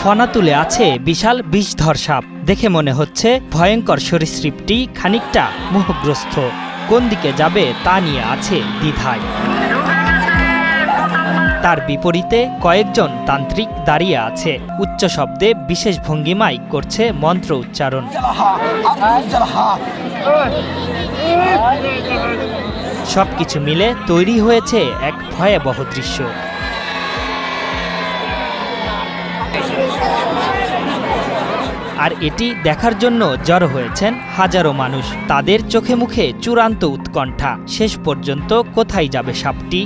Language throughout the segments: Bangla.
ফনা তুলে আছে বিশাল বিষধর সাপ দেখে মনে হচ্ছে ভয়ঙ্কর সরীসৃপটি খানিকটা মোহগ্রস্ত কোন দিকে যাবে তা নিয়ে আছে দ্বিধায় তার বিপরীতে কয়েকজন তান্ত্রিক দাঁড়িয়ে আছে উচ্চ শব্দে বিশেষ ভঙ্গিমায় করছে মন্ত্র উচ্চারণ সবকিছু মিলে তৈরি হয়েছে এক ভয়াবহ দৃশ্য। আর এটি দেখার জন্য জড়ো হয়েছেন হাজারো মানুষ। তাদের চোখে মুখে চূড়ান্ত উৎকণ্ঠা। শেষ পর্যন্ত কোথায় যাবে সাপটি?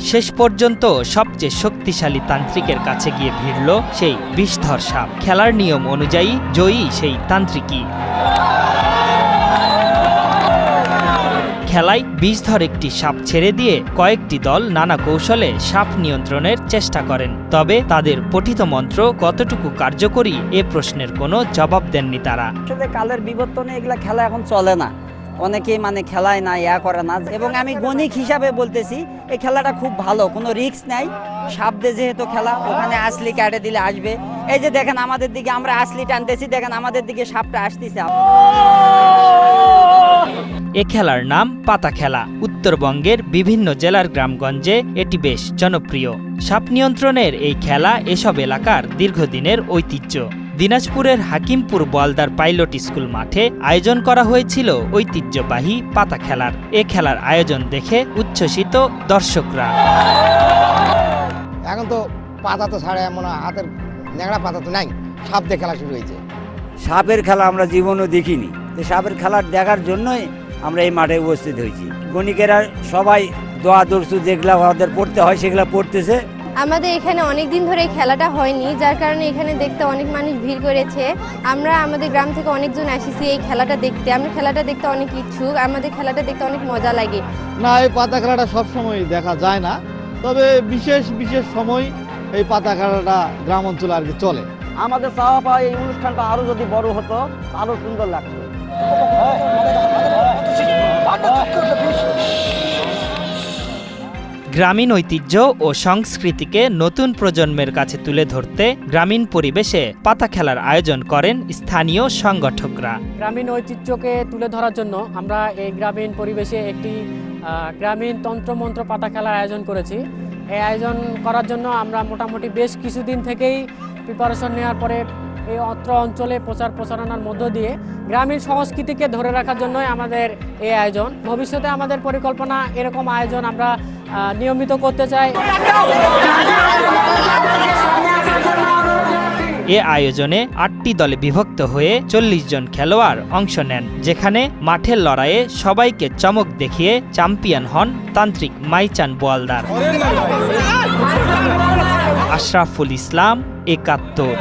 শেষ পর্যন্ত সবচেয়ে শক্তিশালী তান্ত্রিকের কাছে গিয়ে ভিড়ল সেই বিষধর সাপ। খেলার নিয়ম অনুযায়ী জয়ী সেই তান্ত্রিকই। খেলায় বিষধর একটি সাপ ছেড়ে দিয়ে কয়েকটি দল নানা কৌশলে সাপ নিয়ন্ত্রণের চেষ্টা করেন। তবে তাদের পঠিত মন্ত্র কতটুকু কার্যকরী এ প্রশ্নের কোনো জবাব দেননি তারা। আসলে কালের বিবর্তনে এগুলা খেলা এখন চলে না। অনেকেই মানে খেলায় না, ইয়া করে না। এবং আমি গণিক হিসাবে বলতেছি, এই খেলাটা খুব ভালো, কোনো রিস্ক নাই। সাপদে যেহেতু খেলা, ওখানে আসলি কাটে দিলে আসবে। এই যে দেখেন আমাদের দিকে আমরা আসলি টানতেছি, দেখেন আমাদের দিকে সাপটা আসতেছে। এ খেলার নাম পাতা খেলা। উত্তরবঙ্গের বিভিন্ন জেলার গ্রামগঞ্জে এটি বেশ জনপ্রিয়। সাপ নিয়ন্ত্রণের এই খেলা এসব এলাকার দীর্ঘদিনের ঐতিহ্য। দিনাজপুরের হাকিমপুর বলদার পাইলট স্কুল মাঠে আয়োজন করা হয়েছিল ঐতিহ্যবাহী পাতা খেলার। এ খেলার আয়োজন দেখে উচ্ছ্বসিত দর্শকরা। এখন তো পাতা তো ছাড়ে এমন হাতের ন্যাংরা পাতা তো নাই। সাপ দিয়ে খেলা শুরু হয়েছে। সাপের খেলা আমরা জীবনও দেখিনি। সাপের খেলা দেখার জন্যই আমরা এই মাঠে উপস্থিত হয়েছি। গণিকেরা সবাই দোয়া দর্শু যেগুলা ওদের পড়তে হয় সেগুলা পড়তেছে। আমাদের এখানে অনেক দিন ধরে এই খেলাটা হয়নি যার কারণে এখানে দেখতে অনেক মানুষ ভিড় করেছে। আমরা আমাদের গ্রাম থেকে অনেকজন আসিছি এই খেলাটা দেখতে। আমরা খেলাটা দেখতে অনেক ইচ্ছুক আমাদের খেলাটা দেখতে অনেক মজা লাগে। না এই পাতা খেলাটা সবসময় দেখা যায় না তবে বিশেষ বিশেষ সময় এই পাতা খেলাটা গ্রাম অঞ্চলে আর কি চলে। আমাদের চাওয়া পাওয়া এই অনুষ্ঠানটা আরও যদি বড় হতো আরও সুন্দর লাগতো। গ্রামীণ ঐতিহ্য ও সংস্কৃতিকে নতুন প্রজন্মের কাছে তুলে ধরতে গ্রামীণ পরিবেশে পাতা খেলার আয়োজন করেন স্থানীয় সংগঠকরা। গ্রামীণ ঐতিহ্যকে তুলে ধরার জন্য আমরা এই গ্রামীণ পরিবেশে একটি গ্রামীণ তন্ত্রমন্ত্র পাতা খেলার আয়োজন করেছি। এই আয়োজন করার জন্য আমরা মোটামুটি বেশ কিছুদিন থেকেই প্রিপারেশন নেওয়ার পরে এই অত্র অঞ্চলে প্রচার প্রচারণার মধ্য দিয়ে গ্রামীণ সংস্কৃতিকে ধরে রাখার জন্যই আমাদের এই আয়োজন। ভবিষ্যতে আমাদের পরিকল্পনা এরকম আয়োজন আমরা নিয়মিত করতে চাই। এ আয়োজনে আটটি দলে বিভক্ত হয়ে চল্লিশ জন খেলোয়াড় অংশ নেন, যেখানে মাঠের লড়াইয়ে সবাইকে চমক দেখিয়ে চ্যাম্পিয়ন হন তান্ত্রিক মাইচান বোয়ালদার। আশরাফুল ইসলাম একাত্তর।